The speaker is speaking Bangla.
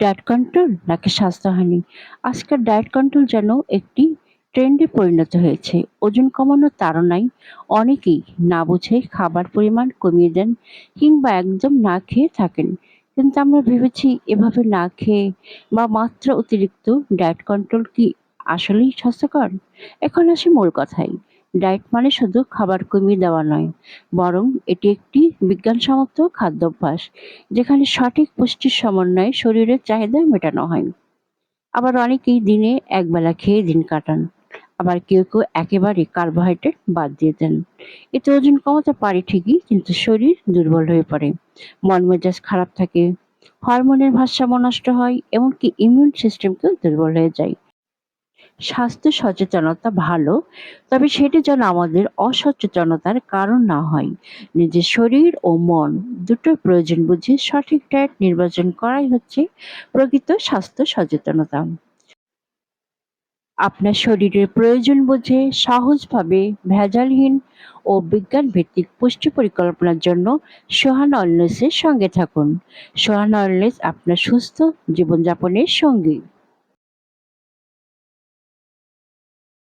ডায়েট কন্ট্রোল নাকি স্বাস্থ্যহানি? আজকাল ডায়েট কন্ট্রোল যেন একটি ট্রেন্ডে পরিণত হয়েছে। ওজন কমানোর তাড়নায় অনেকেই না বুঝে খাবার পরিমাণ কমিয়ে দেন কিংবা একদম না খেয়ে থাকেন। কিন্তু আমরা ভেবেছি এভাবে না খেয়ে বা মাত্রা অতিরিক্ত ডায়েট কন্ট্রোল কি আসলেই স্বাস্থ্যকর? এখন আসি মূল কথায়। ডায়েট মানে শুধু খাবার কমিয়ে দেওয়া নয়, বরং এটি একটি বিজ্ঞানসম্মত খাদ্যাভ্যাস, যেখানে সঠিক পুষ্টির সমন্বয়ে শরীরের চাহিদা মেটানো হয়। আবার অনেকেই দিনে একবেলা খেয়ে দিন কাটান, আবার কেউ কেউ একেবারে কার্বোহাইড্রেট বাদ দিয়ে দেন। এতে ওজন কমাতে পারে ঠিকই, কিন্তু শরীর দুর্বল হয়ে পড়ে, মন মেজাজ খারাপ থাকে, হরমোনের ভারসাম্য নষ্ট হয়, এমনকি ইমিউন সিস্টেমকেও দুর্বল হয়ে যায়। স্বাস্থ্য সচেতনতা ভালো, তবে সেটি যেন আমাদের অসচেতনতার কারণ না হয়। নিজের শরীর ও মন দুটোর প্রয়োজন বুঝে সঠিক ডায়েট নির্বাচন করাই হচ্ছে প্রকৃত স্বাস্থ্য সচেতনতা। আপনার শরীরের প্রয়োজন বুঝে সহজভাবে ভেজালহীন ও বিজ্ঞান ভিত্তিক পুষ্টি পরিকল্পনার জন্য সোহান ওয়েলনেসের সঙ্গে থাকুন। সোহান ওয়েলনেস আপনার সুস্থ জীবনযাপনের সঙ্গী।